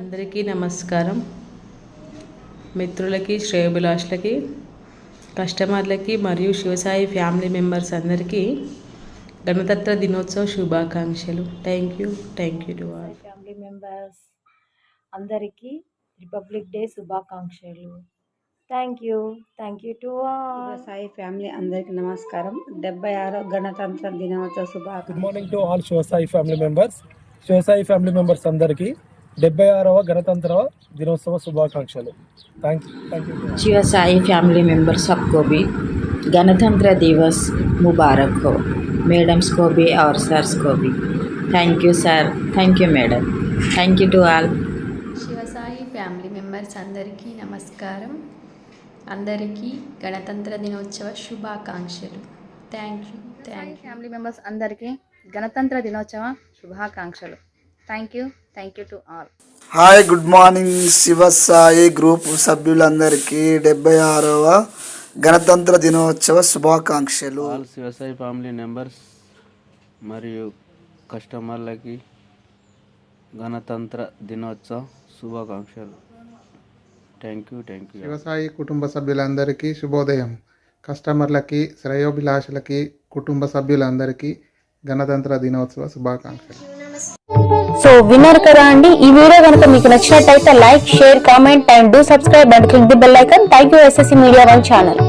అందరికీ నమస్కారం. మిత్రులకి శ్రేయోభిలాషులకి కస్టమర్లకి మరియు శివసాయి ఫ్యామిలీ మెంబర్స్ అందరికీ గణతంత్ర దినోత్సవ శుభాకాంక్షలు. Thank you thank you to all. Family members అందరికీ రిపబ్లిక్ డే శుభాకాంక్షలు. Thank you thank you to ఆల్. సాయి ఫ్యామిలీ అందరికీ నమస్కారం. డెబ్బై ఆరో గణతంత్ర దినోత్సవ గుడ్ శుభాకాంక్షలు morning to all Shivasai family members Shivasai family members అందరికీ డెబ్బై ఆరవ గణతంత్ర దినోత్సవ శుభాకాంక్షలు thank thank you Shiva Sai family member सबको भी गणतंत्र दिवस मुबारक हो मैडम्स को भी और सर्स को भी thank you sir thank you madam thank you to all Shivasai family members అందరికీ నమస్కారం అందరికీ గణతంత్ర దినోత్సవ శుభాకాంక్షలు Thank you thank you family members అందరికీ గణతంత్ర దినోత్సవ శుభాకాంక్షలు. Thank you thank you to all hi good morning Shivasai group సభ్యులందరికీ డెబ్బై ఆరవ గణతంత్ర దినోత్సవ శుభాకాంక్షలు. ఆల్ వ్యవసాయ ఫ్యామిలీ మెంబర్స్ మరియు కస్టమర్లకి గణతంత్ర దినోత్సవ శుభాకాంక్షలు. థ్యాంక్ యూ థ్యాంక్ యూ వ్యవసాయ కుటుంబ సభ్యులందరికీ శుభోదయం. కస్టమర్లకి శ్రేయోభిలాషులకి కుటుంబ సభ్యులందరికీ గణతంత్ర దినోత్సవ శుభాకాంక్షలు. సో విన్నారు కదా అండి. ఈ వీడియో కనుక మీకు నచ్చినట్టయితే like share comment and do subscribe and click the bell icon thank you SSC media one channel